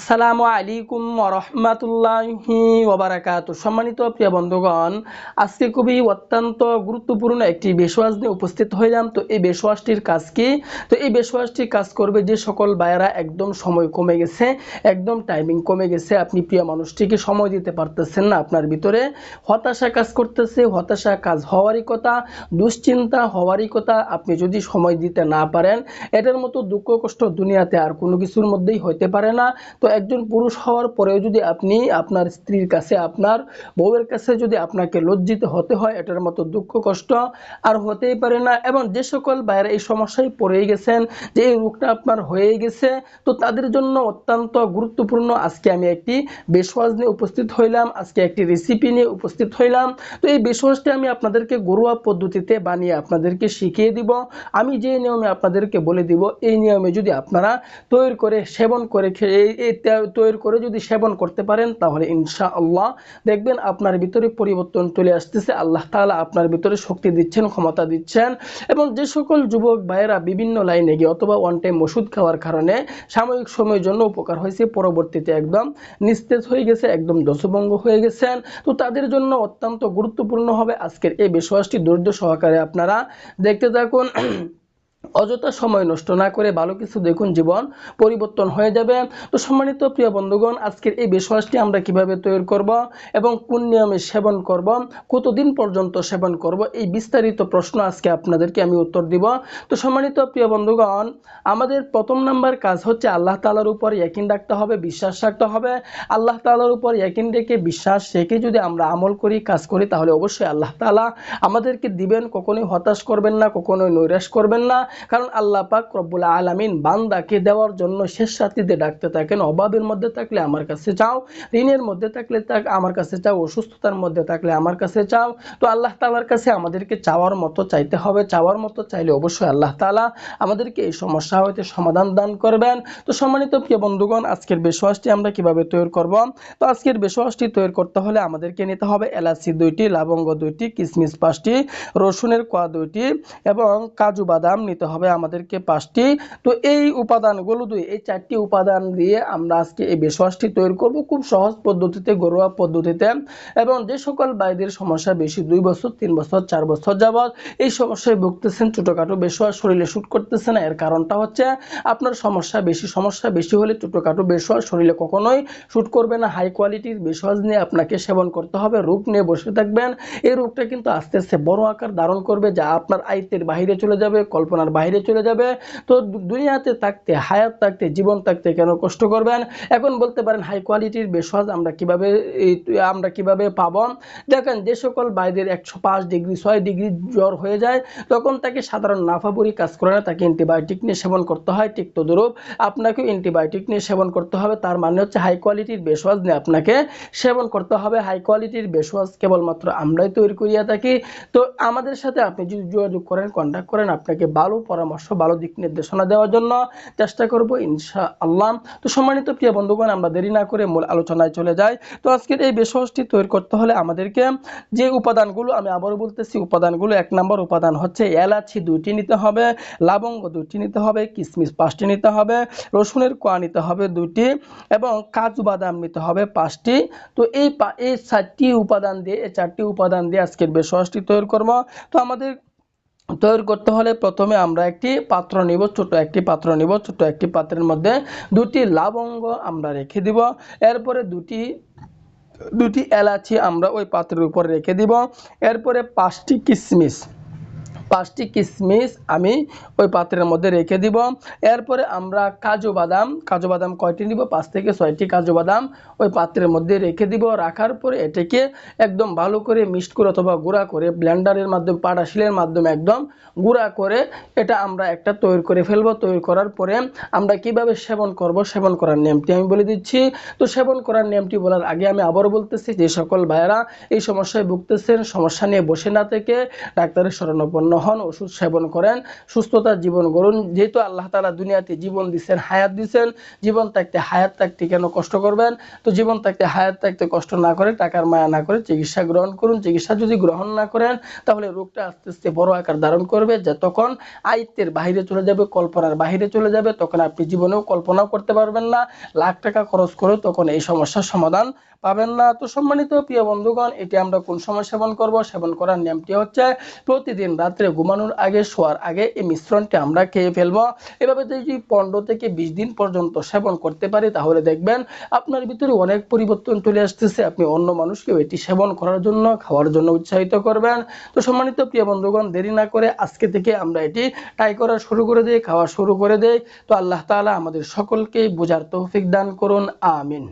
আসসালামু আলাইকুম রহমাতুল্লাহি ওবারাকাত সম্মানিত প্রিয় বন্ধুগণ, আজকে খুবই অত্যন্ত গুরুত্বপূর্ণ একটি বেশওয়াজ নিয়ে উপস্থিত হইলাম। তো এই বেশওয়াজটির কাজ কি? তো এই বেশওয়াজটি কাজ করবে যে সকল বায়েরা একদম সময় কমে গেছে, একদম টাইমিং কমে গেছে। আপনি প্রিয় মানুষটিকে সময় দিতে পারতেছেন না আপনার ভিতরে। হতাশা কাজ করতেছে, হতাশা কাজ হওয়ারই কথা, দুশ্চিন্তা হওয়ারই কথা। আপনি যদি সময় দিতে না পারেন, এটার মতো দুঃখ কষ্ট দুনিয়াতে আর কোনো কিছুর মধ্যেই হইতে পারে না। তো একজন পুরুষ হওয়ার পরেও যদি আপনি আপনার স্ত্রীর কাছে, আপনার বউয়ের কাছে যদি আপনাকে লজ্জিত হতে হয়, এটার মতো দুঃখ, কষ্ট আর হতেই পারে না। এবং যে সকল বাইরে এই সমস্যায় পড়েই গেছেন, যে এই রোগটা আপনার হয়ে গেছে, তো তাদের জন্য অত্যন্ত গুরুত্বপূর্ণ আজকে আমি একটি বেশওয়াজ নিয়ে উপস্থিত হইলাম, আজকে একটি রেসিপি নিয়ে উপস্থিত হইলাম। তো এই বেশওয়াজটি আমি আপনাদেরকে ঘরোয়া পদ্ধতিতে বানিয়ে আপনাদেরকে শিখিয়ে দিব। আমি যে নিয়মে আপনাদেরকে বলে দিব, এই নিয়মে যদি আপনারা তৈরি করে, সেবন করে খেয়ে তৈরি করে যদি সেবন করতে পারেন, তাহলে ইনশা আল্লাহ দেখবেন আপনার ভিতরে পরিবর্তন চলে আসতেছে। আল্লাহ তাআলা আপনার ভিতরে শক্তি দিচ্ছেন, ক্ষমতা দিচ্ছেন এবং যে সকল যুবক ভাইয়েরা বিভিন্ন লাইনে গিয়ে অথবা ওয়ান টাইম ওষুধ খাওয়ার কারণে সাময়িক সময়ের জন্য উপকার হয়েছে, পরবর্তীতে একদম নিস্তেজ হয়ে গেছে, একদম দশভঙ্গ হয়ে গেছেন। তো তাদের জন্য অত্যন্ত গুরুত্বপূর্ণ হবে আজকের এই বিশ্বাসটি ধৈর্য সহকারে আপনারা দেখতে থাকুন। অযথা সময় নষ্ট না করে ভালো কিছু দেখুন, জীবন পরিবর্তন হয়ে যাবে। তো সম্মানিত প্রিয় বন্ধুগণ, আজকের এই বিশ্বাসটি আমরা কীভাবে তৈরি করব এবং কোন নিয়মে সেবন করব, কতদিন পর্যন্ত সেবন করব, এই বিস্তারিত প্রশ্ন আজকে আপনাদেরকে আমি উত্তর দিব। তো সম্মানিত প্রিয় বন্ধুগণ, আমাদের প্রথম নাম্বার কাজ হচ্ছে আল্লাহ তালার উপর ইয়াকিন রাখতে হবে, বিশ্বাস রাখতে হবে। আল্লাহ তালার উপর ইয়াকিন রেখে বিশ্বাস রেখে যদি আমরা আমল করি, কাজ করি, তাহলে অবশ্যই আল্লাহ তালা আমাদেরকে দিবেন। কখনোই হতাশ করবেন না, কখনোই নৈরাশ করবেন না। কারণ আল্লাহ পাক রব্বুল আলামিন বান্দাকে দেওয়ার জন্য শেষ রাত্রিতে ডাকতে থাকেন। অভাবের মধ্যে থাকলে আমার কাছে চাও ঋণের মধ্যে থাকলে তাক আমার কাছে চাও অসুস্থতার মধ্যে থাকলে আমার কাছে চাও তো আল্লাহ তাআলার কাছে আমাদেরকে চাওয়ার মতো চাইতে হবে। চাওয়ার মতো চাইলে অবশ্যই আল্লাহ তাআলা আমাদেরকে এই সমস্যা হইতে সমাধান দান করবেন। তো সম্মানিত প্রিয় বন্ধুগণ, আজকের বেশওয়াজটি আমরা কীভাবে তৈরি করব? তো আজকের বেশওয়াজটি তৈরি করতে হলে আমাদেরকে নিতে হবে এলাচি দুইটি, লবঙ্গ দুইটি কিশমিশ পাঁচটি, রসুনের কোয়া দুইটি এবং কাজু বাদাম নিতে হবে আমাদেরকে পাঁচটি। তো এই উপাদানগুলো দুই, এই চারটি উপাদান দিয়ে আমরা আজকে এই বেশওয়াজটি তৈরি করব খুব সহজ পদ্ধতিতে, ঘরোয়া পদ্ধতিতে। এবং যে সকল বাইদের সমস্যা বেশি, দুই বছর, তিন বছর, চার বছর যাবৎ এই সমস্যায় ভুগতেছেন ছোটোখাটো বেশওয়াজ শরীরে শ্যুট করতেছে না এর কারণটা হচ্ছে আপনার সমস্যা বেশি সমস্যা বেশি হলে ছোটোখাটো বেশওয়াজ শরীরে কখনোই শ্যুট করবে না। হাই কোয়ালিটির বেশওয়াজ নিয়ে আপনাকে সেবন করতে হবে, রোগ নিয়ে বসে থাকবেন। এই রোগটা কিন্তু আস্তে আস্তে বড় আকার ধারণ করবে, যা আপনার আয়ত্তের বাইরে চলে যাবে, কল্পনার বাইরে চলে যাবে। তো দুনিয়াতে থাকতে, হায়াত থাকতে, জীবন থাকতে কেন কষ্ট করবেন? এখন বলতে পারেন হাই কোয়ালিটির বেশওয়াজ আমরা কীভাবে আমরা কীভাবে পাবো? দেখেন যে সকল বাইদের একশো পাঁচ ডিগ্রি, ছয় ডিগ্রি জ্বর হয়ে যায়, তখন তাকে সাধারণ নাফাবুরি কাজ করে না, তাকে অ্যান্টিবায়োটিক নিয়ে সেবন করতে হয়, ঠিক তদুরূপ। আপনাকেও অ্যান্টিবায়োটিক নিয়ে সেবন করতে হবে, তার মানে হচ্ছে হাই কোয়ালিটির বেশওয়াজ নিয়ে আপনাকে সেবন করতে হবে। হাই কোয়ালিটির বেশওয়াজ কেবলমাত্র আমরাই তৈরি করিয়া থাকি। তো আমাদের সাথে আপনি যদি যোগাযোগ করেন কন্ট্যাক্ট করেন, আপনাকে ভালো পরামর্শ, ভালো দিক নির্দেশনা দেওয়ার জন্য চেষ্টা করব ইনশা আল্লাহ তো সম্মানিত প্রিয় বন্ধুগণ, আমরা দেরি না করে মূল আলোচনায় চলে যাই। তো আজকের এই বেশওয়াজটি তৈরি করতে হলে আমাদেরকে যে উপাদানগুলো আমি আবারও বলতেছি, উপাদানগুলো এক নম্বর উপাদান হচ্ছে এলাচি দুইটি নিতে হবে লবঙ্গ দুইটি নিতে হবে কিশমিশ পাঁচটি নিতে হবে, রসুনের কোয়া নিতে হবে দুইটি এবং কাজু বাদাম নিতে হবে পাঁচটি। তো এই এই চারটি উপাদান দিয়ে, এই চারটি উপাদান দিয়ে আজকের বেশওয়াজটি তৈরি করব। তো আমাদের তৈরি করতে হলে প্রথমে আমরা একটি পাত্র নিব, ছোট একটি পাত্র নিব, ছোট একটি পাত্রের মধ্যে দুটি লবঙ্গ আমরা রেখে দিব। এরপরে দুটি দুটি এলাচি আমরা ওই পাত্রের উপর রেখে দিব। এরপরে পাঁচটি কিশমিশ পাঁচটি কিশমিশ আমি ওই পাত্রের মধ্যে রেখে দিব। এরপরে আমরা কাজু বাদাম কাজু বাদাম কয়টি নিব? পাঁচ থেকে ছয়টি কাজু বাদাম ওই পাত্রের মধ্যে রেখে দিব। রাখার পরে এটাকে একদম ভালো করে মিক্সড করে অথবা গুঁড়া করে ব্লেন্ডারের মাধ্যমে, পাটা শিলের মাধ্যমে একদম গুঁড়া করে এটা আমরা একটা তৈরি করে ফেলব। তৈরি করার পরে আমরা কীভাবে সেবন করব? সেবন করার নিয়মটি আমি বলে দিচ্ছি। তো সেবন করার নিয়মটি বলার আগে আমি আবারও বলতেছি, যে সকল ভাইয়েরা এই সমস্যায় ভুগতেছেন, সমস্যা নিয়ে বসে না থেকে ডাক্তারের শরণাপন্ন গ্রহণ ওষুধ সেবন করেন, সুস্থতার জীবন গড়ুন। যেহেতু আল্লাহ তালা দুনিয়াতে জীবন দিচ্ছেন, হায়াত দিচ্ছেন, জীবন থাকতে হায়াত থাকতে কেন কষ্ট করবেন? তো জীবন থাকতে হায়াত থাকতে কষ্ট না করে, টাকার মায়া না করে চিকিৎসা গ্রহণ করুন। চিকিৎসা যদি গ্রহণ না করেন, তাহলে রোগটা আস্তে আস্তে বড় আকার ধারণ করবে। যে তখন আয়ত্তের বাহিরে চলে যাবে, কল্পনার বাহিরে চলে যাবে, তখন আপনি জীবনেও কল্পনাও করতে পারবেন না। লাখ টাকা খরচ করে তখন এই সমস্যার সমাধান পাবেন না। তো সম্মানিত প্রিয় বন্ধুগণ, এটি আমরা কোন সময় সেবন করব? সেবন করার নিয়মটি হচ্ছে, প্রতিদিন রাত্রে ঘুমানোর আগে, শোয়ার আগে এই মিশ্রণটি আমরা খেয়ে ফেলব। এভাবে যদি পনেরো থেকে বিশ দিন পর্যন্ত সেবন করতে পারি, তাহলে দেখবেন আপনার ভিতরে অনেক পরিবর্তন চলে আসতেছে। আপনি অন্য মানুষকেও এটি সেবন করার জন্য, খাওয়ার জন্য উৎসাহিত করবেন। তো সম্মানিত প্রিয় বন্ধুগণ, দেরি না করে আজকে থেকে আমরা এটি ট্রাই করা শুরু করে দিই, খাওয়া শুরু করে দেই। তো আল্লাহ তাআলা আমাদের সকলকে বোঝার তৌফিক দান করুন, আমিন।